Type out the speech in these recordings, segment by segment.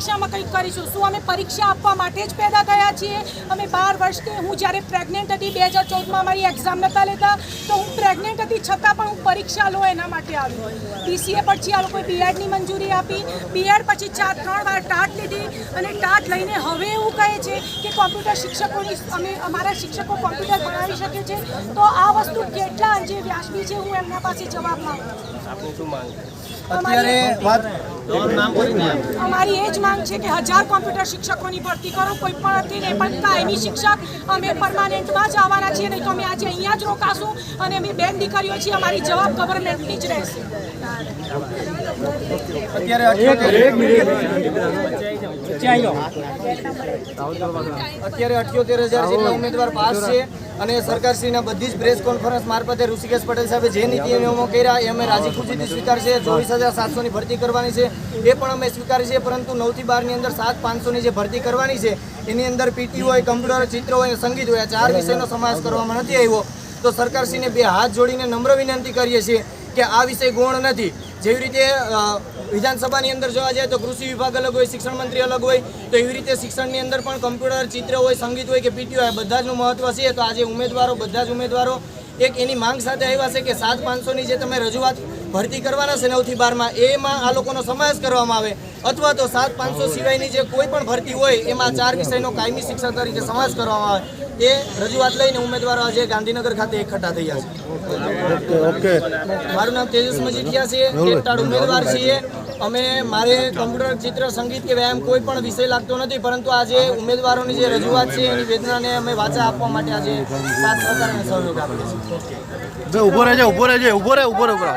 પરીક્ષામાં કંઈક કરીશું? શું અમે પરીક્ષા આપવા માટે જ પેદા થયા છીએ? અમે બાર વર્ષથી હું જ્યારે પ્રેગ્નેન્ટ હતી, બે હજાર ચૌદમાં મારી એક્ઝામ નહોતા લેતા, તો હું પ્રેગ્નેન્ટ હતી છતાં પણ હું પરીક્ષા લો એના માટે આવ્યો બીસીએ પછી આ લોકોએ બીએડની મંજૂરી આપી. બીએડ પછી ચાર ત્રણ વાર ટાટ લીધી અને ટાટ લઈને હવે એવું કહે છે કે કોમ્પ્યુટર શિક્ષકોની, અમે અમારા શિક્ષકો કોમ્પ્યુટર ભણાવી શકે છે. તો આ વસ્તુ કેટલા અંશે વ્યાજબી છે? હું એમના પાસે જવાબ માંગુ છું. અત્યારે વાત અમારી એ જ માંગ છે કે હજાર કોમ્પ્યુટર શિક્ષકોની ભરતી કરો કોઈ પણ હતી ને પણ કાયમી શિક્ષક અમે પરમાનન્ટમાં જ આવવાના છીએ નહીં તો અમે આજે અહીંયા જ રોકાશું અને અમે બેન દીકરીઓ છીએ અમારી જવાબ ગવર્મેન્ટની જ રહેશે. અત્યારે અત્યારે અઠ્યોતેર હજાર જેટલા ઉમેદવાર પાસ છે. અને સરકારશ્રીના બધી જ પ્રેસ કોન્ફરન્સ મારફતે ઋષિકેશ પટેલ સાહેબે જે નીતિ નિયમો કર્યા એ અમે રાજી ખુશીથી સ્વીકારશે. ચોવીસ હજાર સાતસોની ભરતી કરવાની છે. એ પણ અમે સ્વીકારી છે, પરંતુ નવથી બારની અંદર સાત પાંચસોની જે ભરતી કરવાની છે, એની અંદર પીટી હોય, કમ્પ્યુટર, ચિત્ર હોય, સંગીત હોય ચાર વિષયનો સમાવેશ કરવામાં નથી આવ્યો. તો સરકારશ્રીને બે હાથ જોડીને નમ્ર વિનંતી કરીએ છીએ કે આ વિષય ગૌણ નથી. જેવી રીતે વિધાનસભાની અંદર જોવા જાય તો કૃષિ વિભાગ અલગ હોય શિક્ષણ મંત્રી અલગ હોય તો એવી રીતે શિક્ષણની અંદર પણ કમ્પ્યુટર ચિત્ર હોય સંગીત હોય કે પીટી હોય બધા જનું મહત્વ છે. તો આજે ઉમેદવારો બધા જ ઉમેદવારો એક એની માંગ સાથે આવ્યા છે કે સાત પાંચસોની જે તમે રજૂઆત ભરતી કરવાના છે નવથી બારમાં એમાં આ લોકોનો સમાવેશ કરવામાં આવે. અથવા તો સાત પાંચસો સિવાયની જે કોઈ પણ ભરતી હોય એમાં ચાર વિષયનો કાયમી શિક્ષણ તરીકે સમાવેશ કરવામાં આવે. એ રજૂઆત લઈને ઉમેદવારો આજે ગાંધીનગર ખાતે એકઠા થયા છે. મારું નામ તેજસ મજીઠિયા છે. ટેટાડ ઉમેદવાર છીએ. અમે મારે કમ્પ્યુટર ચિત્ર સંગીત કે વ્યાયામ કોઈ પણ વિષય લાગતો નથી પરંતુ આજે ઉમેદવારોની જે રજૂઆત છે એની વેદનાને અમે વાચા આપવા માટે આજે સાથ સહકાર અને સહયોગ આપીએ છીએ. ઊભો રહેજે ઊભો રહેજે ઊભો રહે ઊભો રહે ઊભો રહે.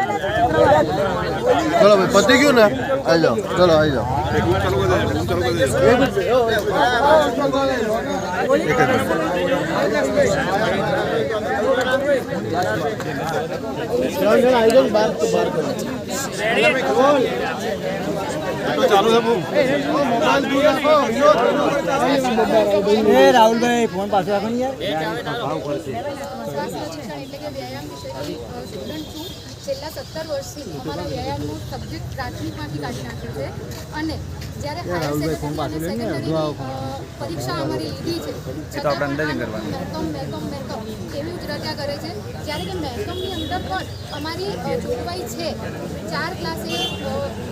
ચલો ભાઈ પતી ગયું ને? આવી જાઓ ચલો આવી જાઓ. રાહુલભાઈ ફોન પાછો રાખો યાર શિક્ષણ એટલે કે વ્યાયામ રાખો ને યાર. છેલ્લા સત્તર વર્ષથી અમારા વ્યાયામનું સબ્જેક્ટ પ્રાથમિકમાંથી કાઢી નાખ્યો છે. અને જ્યારે પરીક્ષા અમારી લીધી છે. છતાં પણ આ મહેકમ મહેકમ મહેકમ એવી જ કરે છે. જ્યારે કે મહેકમની અંદર પણ અમારી જોગવાઈ છે. ચાર ક્લાસે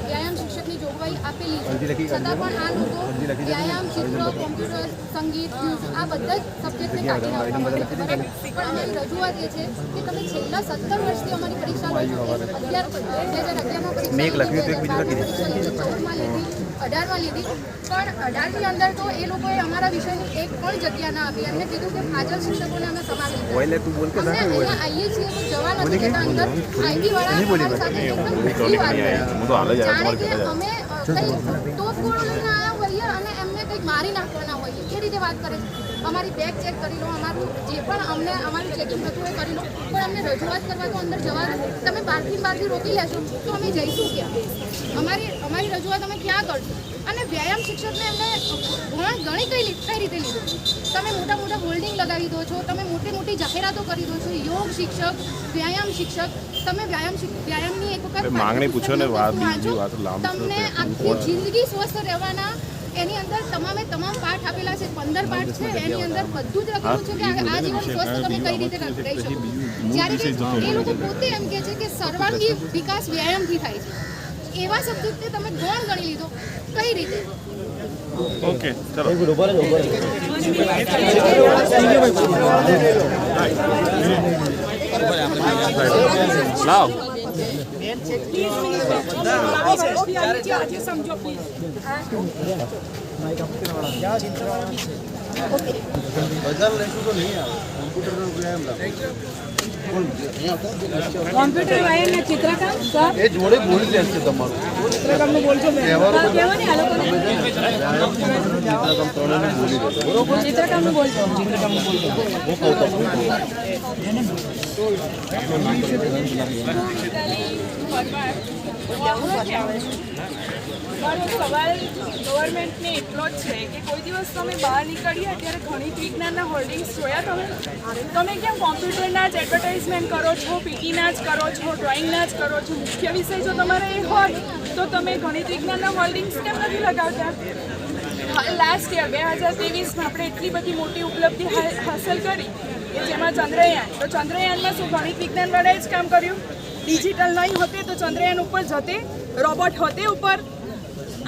વ્યાયામ શિક્ષકની જોગવાઈ આપેલી છે. છતાં પણ આ લોકો વ્યાયામ ચિત્ર કોમ્પ્યુટર સંગીત મ્યુઝિક આ બધા જ સબ્જેક્ટને કાઢી નાખવા માંગે છે. પણ અમારી રજૂઆત એ છે કે તમે છેલ્લા સત્તર વર્ષથી અમારી પરીક્ષા લો છો અગિયાર બે હજાર અગિયારમાં પરીક્ષા લીધી, લીધી, અઢારમાં લીધી. પણ અઢારની અંદર તો એ લોકોએ અમારા વિષયની એક પણ જગ્યા ના આપી. એમને કીધું કે હાજર શિક્ષકોને અમે સમાવી. અમને અહીંયા આવીએ છીએ તો જવા નથી દેતા અંદર. આઈટી વાળા અમારી સાથે એકદમ વાત કરે જાણે કે અમે કંઈ તોપગોળો લઈને આવ્યા હોઈએ અને એમને કંઈક મારી નાખવાના હોઈએ. એ રીતે વાત કરે છે. અમારી બેગ ચેક કરી લો અમારું જે પણ અમને અમારું ચેકિંગ હતું એ કરી લો. પણ અમને રજૂઆત કરવા તો અંદર જવા તમે બહારથી બહારથી રોકી લેશો તો અમે જઈશું ક્યાં? અમારી અમારી રજૂઆત અમે ક્યાં કરશું? અને વ્યાયામ શિક્ષકને એમને ઘણા ઘણી કઈ કઈ રીતે લીધું? તમે મોટા મોટા હોલ્ડિંગ લગાવી દો છો તમે મોટી મોટી જાહેરાતો કરી દો છો યોગ શિક્ષક વ્યાયામ શિક્ષક તમે વ્યાયામ વ્યાયામની એક વખત માંગણી પૂછો ને, વાત વાત લાંબ તમને આખી જિંદગી સ્વસ્થ રહેવાના એની અંદર તમામે તમામ પાઠ આપેલા છે પંદર પાઠ છે એની અંદર બધું જ લખેલું છે કે આ આ જીવન સ્વસ્થ તમે કઈ રીતે રહી શકો? જ્યારે કે એ લોકો પોતે એમ કે છે કે સર્વાંગી વિકાસ વ્યાયામથી થાય છે. એવા સબ્જેક્ટને તમે ગૌણ ગણી લીધો. કઈ રીતે? ઓકે ચલો. લાવ. આજે સમજો પ્લીઝ બજાર લઈશું તો નહીં આવે. કોમ્પ્યુટર વ્યાયામ કોમ્પ્યુટર વાયર ને ચિત્રકામ સર એ જોડે બોલી દેશે તમારું. ચિત્રકામનું બોલજો મેં કહેવો ને આ લોકોને? ચિત્રકામ ત્રણેયને બોલી દેશે બરોબર ચિત્રકામનું બોલજો. હું કહું તમને મારો સવાલ ગવર્મેન્ટને એટલો જ છે કે કોઈ દિવસ તમે બહાર નીકળીએ ત્યારે ઘણી વિજ્ઞાનના હોર્ડિંગ્સ જોયા તમે? તમે કેમ કોમ્પ્યુટરના જ એડવર્ટાઇઝમેન્ટ કરો છો પીટીના જ કરો છો ડ્રોઈંગના જ કરો છો, મુખ્ય વિષય જો તમારે એ હોય, તો તમે ગણિત વિજ્ઞાનના હોલ્ડિંગ્સ કેમ નથી લગાવતા? લાસ્ટ યર બે હજાર ત્રેવીસમાં આપણે એટલી બધી મોટી ઉપલબ્ધિ હાંસલ કરી કે જેમાં ચંદ્રયાન, તો ચંદ્રયાનમાં શું ગણિત વિજ્ઞાનવાળાએ જ કામ કર્યું? ડિજિટલ નહીં હોતે તો ચંદ્રયાન ઉપર જતે રોબોટ હોતે ઉપર.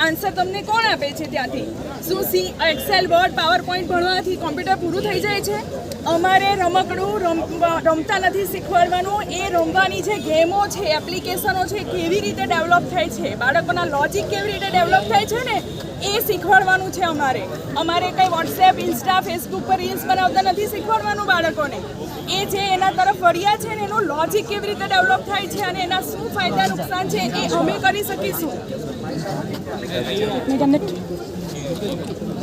આન્સર તમને કોણ આપે છે ત્યાંથી? શું C Excel Word PowerPoint ભણવાથી કોમ્પ્યુટર પૂરું થઈ જાય છે? અમારે રમકડું રમ- રમતા નથી શીખવાડવાનું. એ રમવાની જે ગેમો છે, એપ્લિકેશનો છે, કેવી રીતે ડેવલપ થાય છે, બાળકોના લોજિક કેવી રીતે ડેવલપ થાય છે ને, એ શીખવાડવાનું છે અમારે. અમારે કંઈ વોટ્સએપ ઇન્સ્ટા ફેસબુક પર રીલ્સ બનાવતા નથી શીખવાડવાનું બાળકોને. એ જે એના તરફ વળ્યા છે ને, એનું લોજિક કેવી રીતે ડેવલપ થાય છે અને એના શું ફાયદા, નુકસાન છે, એ અમે કરી શકીશું.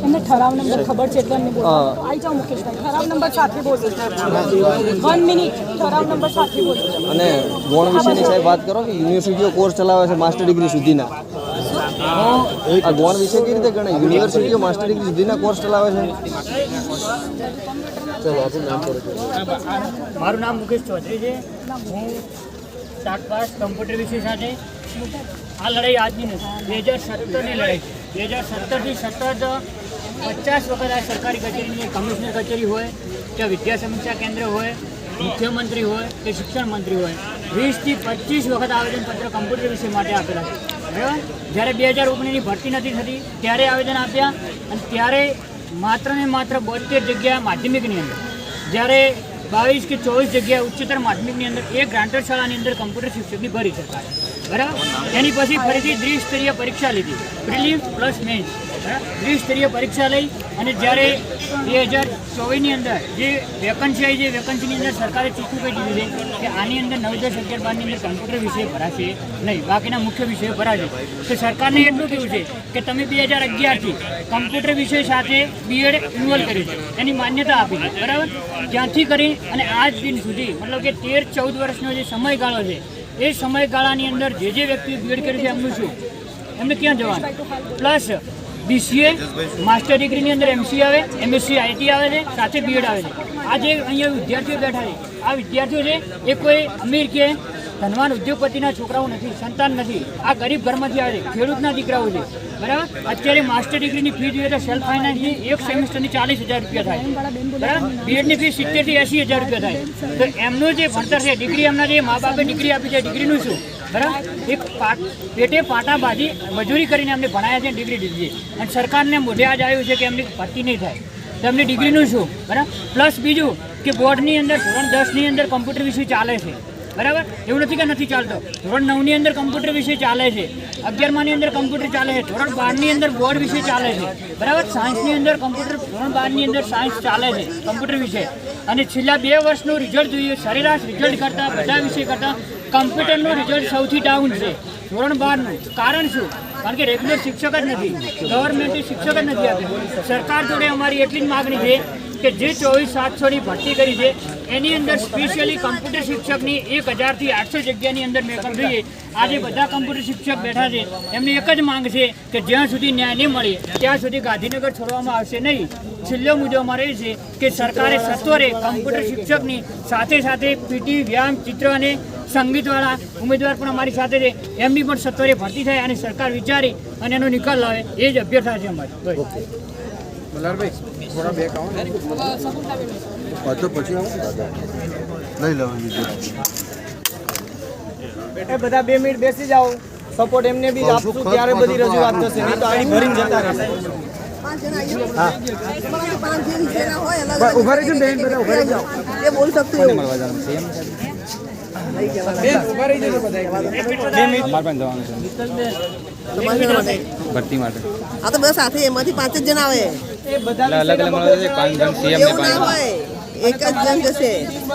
તમને ઠરાવ નંબર ખબર છે એટલે એમને બોલો. આવી જાઓ મુકેશભાઈ. ઠરાવ નંબર સાથે બોલો. વન મિનિટ ઠરાવ નંબર સાથે બોલો. અને ગોણ વિશેની સાહેબ વાત કરો કે યુનિવર્સિટીઓ કોર્સ ચલાવે છે માસ્ટર ડિગ્રી સુધીના. આ ગોણ વિશે કેવી રીતે ગણાય? યુનિવર્સિટીઓ માસ્ટર ડિગ્રી સુધીના કોર્સ ચલાવે છે? મારું નામ મુકેશ ચૌધરી છે. હું સ્ટાર્ટ પાસ કમ્પ્યુટર વિષય સાથે આ લડાઈ આજની નથી. બે હજાર સત્તરની લડાઈ છે. બે હજાર સત્તરથી સતત પચાસ વખત આ સરકારી કચેરીની કમિશનર કચેરી હોય, કે વિદ્યા સમીક્ષા કેન્દ્ર હોય, મુખ્યમંત્રી હોય, કે શિક્ષણ મંત્રી હોય, વીસથી પચીસ વખત આવેદનપત્ર કમ્પ્યુટર વિષય માટે આપેલા છે. બરાબર? જ્યારે બે હજાર ઓગણીસની ભરતી નથી થતી, ત્યારે આવેદન આપ્યા અને ત્યારે માત્ર ને માત્ર બોતેર જગ્યા માધ્યમિકની અંદર. જ્યારે બાવીસ કે ચોવીસ જગ્યાએ ઉચ્ચતર માધ્યમિકની અંદર એક ગ્રાન્ટર શાળાની અંદર કમ્પ્યુટર શિક્ષકની ભરી શકાય બરાબર? એની પછી ફરીથી ત્રિસ્તરીય પરીક્ષા લીધી. Prelim plus mains. બરાબર દ્વિસ્તરીય પરીક્ષા લઈ અને જ્યારે બે હજાર ચોવીસની અંદર જે વેકન્સી આવી છે વેકન્સીની અંદર સરકારે ચીઠું કહી દીધું કે આની અંદર નવ દસ અગિયાર બારની અંદર કમ્પ્યુટર વિષય ભરાશે નહીં, બાકીના મુખ્ય વિષયો ભરાશે. તો સરકારને એટલું કેવું છે કે તમે બે હજાર અગિયારથી કમ્પ્યુટર વિષય સાથે બીએડ ઇન્વોલ્વ કર્યું છે, એની માન્યતા આપી છે, બરાબર? ત્યાંથી કરી અને આજ દિન સુધી, મતલબ કે તેર ચૌદ વર્ષનો જે સમયગાળો છે, એ સમયગાળાની અંદર જે જે વ્યક્તિએ બીએડ કર્યું છે એમનું શું? એમને ક્યાં જવાનું? પ્લસ બીસીએ માસ્ટર ડિગ્રીની અંદર એમસી આવે એમએસસી આઈટી આવે છે, સાથે બીએડ આવે છે. આ જે અહીંયા વિદ્યાર્થીઓ બેઠા છે, આ વિદ્યાર્થીઓ છે, એ કોઈ અમીર કે ધનવાન ઉદ્યોગપતિના છોકરાઓ નથી, સંતાન નથી. આ ગરીબ ઘરમાંથી આવે છે, ખેડૂતના દીકરાઓ છે. બરાબર? અત્યારે માસ્ટર ડિગ્રીની ફી જોઈએ તો સેલ્ફ ફાઇનાન્સની એક સેમિસ્ટરની ચાલીસ હજાર રૂપિયા થાય. બરાબર? બીએડની ફી સિત્તેરથી એંસી હજાર રૂપિયા થાય. તો એમનું જે ભણતર છે ડિગ્રી એમના જે મા બાપે ડિગ્રી આપી છે ડિગ્રીનું શું? બરાબર? એક પાટ પેટે પાટા બાજી મજૂરી કરીને એમને ભણાયા છે ડિગ્રી દીધી અને સરકારને મોઢે આજ આવ્યું છે કે એમની ભરતી નહીં થાય. તો એમની ડિગ્રીનું શું? બરાબર? પ્લસ બીજું કે બોર્ડની અંદર ધોરણ દસની અંદર કમ્પ્યુટર વિષય ચાલે છે. બરાબર? એવું નથી કે નથી ચાલતો. ધોરણ નવની અંદર કમ્પ્યુટર વિષય ચાલે છે. અગિયારમાની અંદર કમ્પ્યુટર ચાલે છે. ધોરણ બારની અંદર બોર્ડ વિષય ચાલે છે. બરાબર? સાયન્સની અંદર કમ્પ્યુટર ધોરણ બારની અંદર સાયન્સ ચાલે છે, કમ્પ્યુટર વિષય અને છેલ્લા બે વર્ષનું રિઝલ્ટ જોઈએ, સરેરાશ રિઝલ્ટ કરતાં, બધા વિષય કરતાં કમ્પ્યુટરનું રિઝલ્ટ સૌથી ડાઉન છે. ધોરણ બારનું. કારણ શું? કારણ કે રેગ્યુલર શિક્ષક જ નથી. ગવર્મેન્ટે શિક્ષક જ નથી આપ્યું. સરકાર જોડે અમારી એટલી જ માગણી છે કે જે ચોવીસ સાતસોની ભરતી કરી છે, એની અંદર સ્પેશિયલી કમ્પ્યુટર શિક્ષકની એક હજારથી આઠસો જગ્યાની અંદર મેકઅપ જોઈએ. આજે બધા કમ્પ્યુટર શિક્ષક બેઠા છે. એમની એક જ માંગ છે કે જ્યાં સુધી ન્યાય નહીં મળે, ત્યાં સુધી ગાંધીનગર છોડવામાં આવશે નહીં. છેલ્લો મુદ્દો અમારે એ છે કે સરકારે સત્વરે કમ્પ્યુટર શિક્ષકની સાથે સાથે પીટી વ્યાયામ, ચિત્ર અને સંગીતવાળા ઉમેદવાર પણ અમારી સાથે છે. એમની પણ સત્વરે ભરતી થાય અને સરકાર વિચારી અને એનો નિકાલ લાવે એ જ અભ્યર્થના છે અમારી. બસ. પાછો પછી લઈ લેવા એ બધા બે મિનિટ બેસી જાઓ. સપોર્ટ એમને બી આપશું ત્યારે બધી રજૂઆત થશે. નહીં તો આડી ભરીને જતા રહેશે. ઊભા રહેજો બેન બધા ઊભા રહેજો. એ બોલ શકતું એવું. ભરતી માટે આ તો બધા સાથે એમાંથી પાંચ જ જણ આવે. અલગ અલગ મળે છે પાંચ જણ સીએમ ને પાંચ એક જ જણ જશે.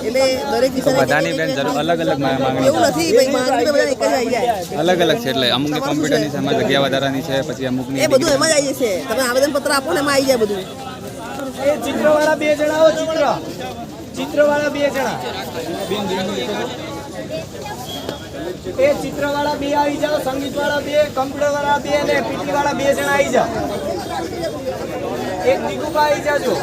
એટલે દરેક બધાની બેન જરૂર અલગ અલગ માંગણી એવું નથી ભાઈ માંગણી બધા એક જ આવી જાય. અલગ અલગ છે એટલે અમુકની કોમ્પ્યુટરની છે? એમાં જગ્યા વધારાની છે પછી અમુકની એ બધું એમાં જ આવી જશે. તમે આવેદન પત્ર આપો ને એમાં આવી જાય બધું. એ ચિત્રવાળા બે જણા ચિત્ર. ચિત્રવાળા બે જણા. એ ચિત્રવાળા બે આવી જાઓ, સંગીતવાળા બે, કમ્પ્યુટરવાળા બે અને પીટી વાળા બે જણા આવી જાઓ. એક દીકુબા આવી જાજો.